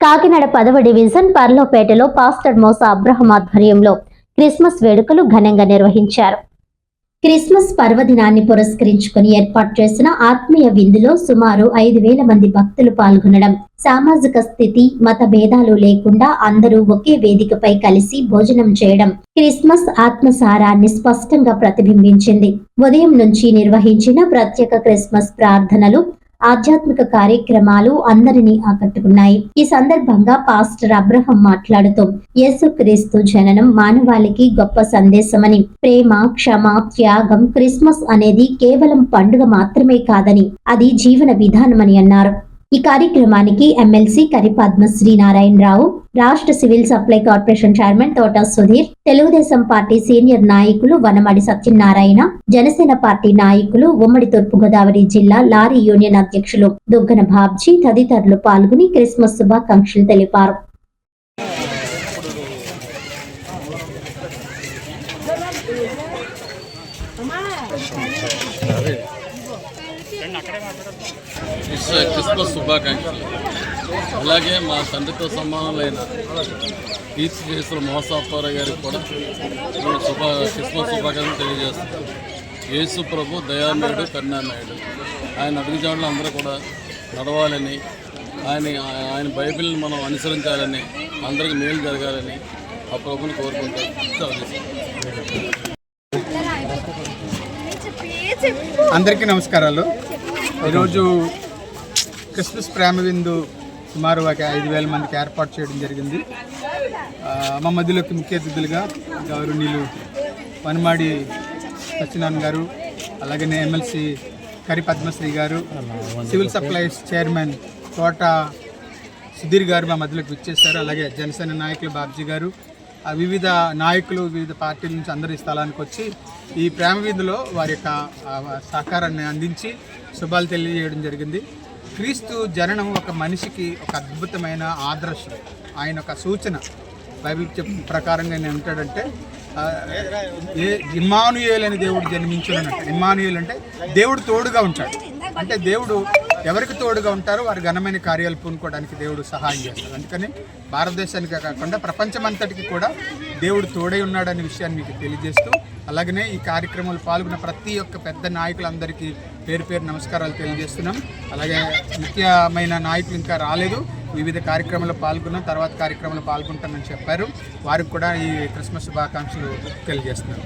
కాకినాడ పదవ డివిజన్ పర్లోపేటలో pastor Mosa Abraham ఆధ్వర్యంలో క్రిస్మస్ వేడుకలు ఘనంగా నిర్వహించారు. క్రిస్మస్ పర్వదినాన్ని పురస్కరించుకుని ఏర్పాటు చేసిన ఆత్మీయ విందులో సుమారు ఐదు వేల మంది భక్తులు పాల్గొనడం సామాజిక స్థితి మత భేదాలు లేకుండా అందరూ ఒకే వేదికపై కలిసి భోజనం చేయడం క్రిస్మస్ ఆత్మసారాన్ని స్పష్టంగా ప్రతిబింబించింది. ఉదయం నుంచి నిర్వహించిన ప్రత్యేక క్రిస్మస్ ప్రార్థనలు ఆధ్యాత్మిక కార్యక్రమాలు అందరినీ ఆకట్టుకున్నాయి. ఈ సందర్భంగా పాస్టర్ అబ్రహం మాట్లాడుతూ యేసుక్రీస్తు జననం మానవాళికి గొప్ప సందేశమని ప్రేమ క్షమ త్యాగం క్రిస్మస్ అనేది కేవలం పండుగ మాత్రమే కాదని అది జీవన విధానమని అన్నారు. ఈ కార్యక్రమానికి ఎమ్మెల్సీ కరిపద్మ శ్రీనారాయణరావు రాష్ట్ర సివిల్ సప్లై కార్పొరేషన్ చైర్మన్ తోట సుధీర్ తెలుగుదేశం పార్టీ సీనియర్ నాయకులు వనమడి సత్యనారాయణ జనసేన పార్టీ నాయకులు ఉమ్మడి తూర్పుగోదావరి జిల్లా లారీ యూనియన్ అధ్యక్షులు దుగ్గన బాబ్జీ తదితరులు పాల్గొని క్రిస్మస్ శుభాకాంక్షలు తెలిపారు. క్రిస్- క్రిస్మస్ శుభాకాంక్షలు అలాగే మా తండ్రితో సమానమైన లేని తీర్చి చేసిన మోసాప్పారావు గారికి కూడా నేను శుభ క్రిస్మస్ శుభాకాంక్షలు తెలియజేస్తున్నాను యేసు ప్రభు దయామయుడు కరుణామయుడు. ఆయన అడుగుజాడలు అందరూ కూడా నడవాలని ఆయన ఆయన బైబిల్ని మనం అనుసరించాలని అందరికి మేలు జరగాలని ఆ ప్రభుని కోరుకుంటూ అందరికీ నమస్కారాలు. ఈరోజు క్రిస్మస్ ప్రేమ విందు సుమారు ఒక ఐదు వేల మందికి ఏర్పాటు చేయడం జరిగింది. మా మధ్యలోకి ముఖ్య అతిథులుగా గౌరవనీయులు పనిమాడి సత్యనారాయణ గారు అలాగే ఎమ్మెల్సీ కరి పద్మశ్రీ గారు సివిల్ సప్లైస్ చైర్మన్ తోట సుధీర్ గారు మా మధ్యలోకి విచ్చేశారు అలాగే జనసేన నాయకులు బాబ్జీ గారు వివిధ నాయకులు వివిధ పార్టీల నుంచి అందరి స్థలానికి వచ్చి ఈ ప్రేమ వీధిలో వారి యొక్క సహకారాన్ని అందించి శుభాలు తెలియజేయడం జరిగింది. క్రీస్తు జననం ఒక మనిషికి ఒక అద్భుతమైన ఆదర్శం. ఆయన ఒక సూచన. బైబిల్ చెప్ ప్రకారంగా నేను ఉంటాడంటే ఏ ఇమానుయేల్ అని దేవుడు జన్మించున్నట్టు ఇమానుయేల్ అంటే దేవుడు తోడుగా ఉంటాడు. అంటే దేవుడు ఎవరికి తోడుగా ఉంటారో వారి ఘనమైన కార్యాలు పూనుకోవడానికి దేవుడు సహాయం చేస్తాడు అందుకని భారతదేశానికే కాకుండా ప్రపంచమంతటికి కూడా దేవుడు తోడై ఉన్నాడనే విషయాన్ని మీకు తెలియజేస్తూ అలాగనే ఈ కార్యక్రమంలో పాల్గొన్న ప్రతి ఒక్క పెద్ద నాయకులందరికీ పేరు పేరు నమస్కారాలు తెలియజేస్తున్నాం. అలాగే ముఖ్యమైన నాయకులు ఇంకా రాలేదు. వివిధ కార్యక్రమాల్లో పాల్గొన్న. తర్వాత కార్యక్రమంలో పాల్గొంటామని చెప్పారు. వారికి కూడా ఈ క్రిస్మస్ శుభాకాంక్షలు తెలియజేస్తున్నారు